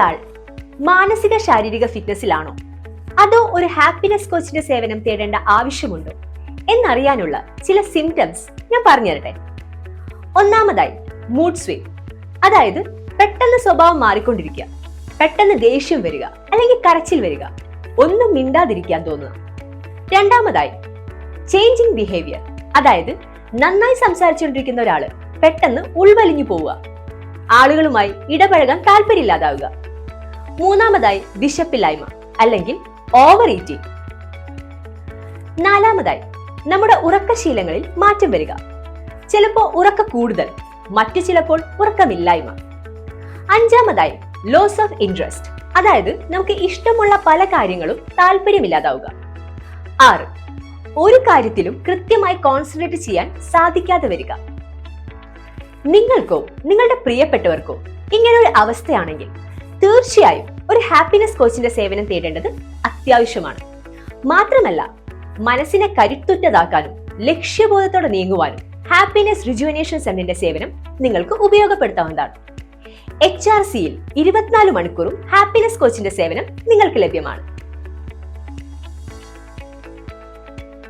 ഒരാൾ മാനസിക ശാരീരിക ഫിറ്റ്നസിലാണോ അതോ ഒരു ഹാപ്പിനെസ് കോച്ചിന്റെ സേവനം തേടേണ്ട ആവശ്യമുണ്ടോ? എന്നറിയാനുള്ള ചില സിംറ്റംസ് ഞാൻ പറഞ്ഞു തരട്ടെ ഒന്നാമതായി മൂഡ് സ്വിംഗ് അതായത് പെട്ടെന്ന് സ്വഭാവം മാറിക്കൊണ്ടിരിക്കുക. പെട്ടെന്ന് ദേഷ്യം വരിക അല്ലെങ്കിൽ കരച്ചിൽ വരിക. ഒന്നും മിണ്ടാതിരിക്കാൻ തോന്നുക. രണ്ടാമതായി ചേഞ്ചിങ് ബിഹേവിയർ അതായത് നന്നായി സംസാരിച്ചുകൊണ്ടിരിക്കുന്ന ഒരാൾ പെട്ടെന്ന് ഉൾവലിഞ്ഞു പോവുക. ആളുകളുമായി ഇടപഴകാൻ താല്പര്യമില്ലാതാവുക. മൂന്നാമതായി വിശപ്പില്ലായ്മ അല്ലെങ്കിൽ ഓവർ ഈറ്റിംഗ് നാലാമതായി നമ്മുടെ ഉറക്കശീലങ്ങളിൽ മാറ്റം വരിക. ചിലപ്പോൾ ഉറക്ക കൂടുതൽ മറ്റു ചിലപ്പോൾ ഉറക്കമില്ലായ്മ. അഞ്ചാമതായി ലോസ് ഓഫ് ഇൻട്രസ്റ്റ് അതായത് നമുക്ക് ഇഷ്ടമുള്ള പല കാര്യങ്ങളും താല്പര്യമില്ലാതാവുക. ആറ് ഒരു കാര്യത്തിലും കൃത്യമായി കോൺസെൻട്രേറ്റ് ചെയ്യാൻ സാധിക്കാതെ വരിക. നിങ്ങൾക്കോ നിങ്ങളുടെ പ്രിയപ്പെട്ടവർക്കോ ഇങ്ങനെ ഒരു അവസ്ഥയാണെങ്കിൽ തീർച്ചയായും ഒരു ഹാപ്പിനെസ് കോച്ചിന്റെ സേവനം തേടേണ്ടത് അത്യാവശ്യമാണ്. മാത്രമല്ല മനസ്സിനെ കരുത്തുറ്റതാക്കാനും ലക്ഷ്യബോധത്തോടെ നീങ്ങുവാനും ഹാപ്പിനെസ് റിജുവനേഷൻ സെന്ററിന്റെ സേവനം നിങ്ങൾക്ക് ഉപയോഗപ്പെടുത്താവുന്നതാണ്. എച്ച് ആർ സിയിൽ ഇരുപത്തിനാല് മണിക്കൂറും ഹാപ്പിനെസ് കോച്ചിന്റെ സേവനം നിങ്ങൾക്ക് ലഭ്യമാണ്.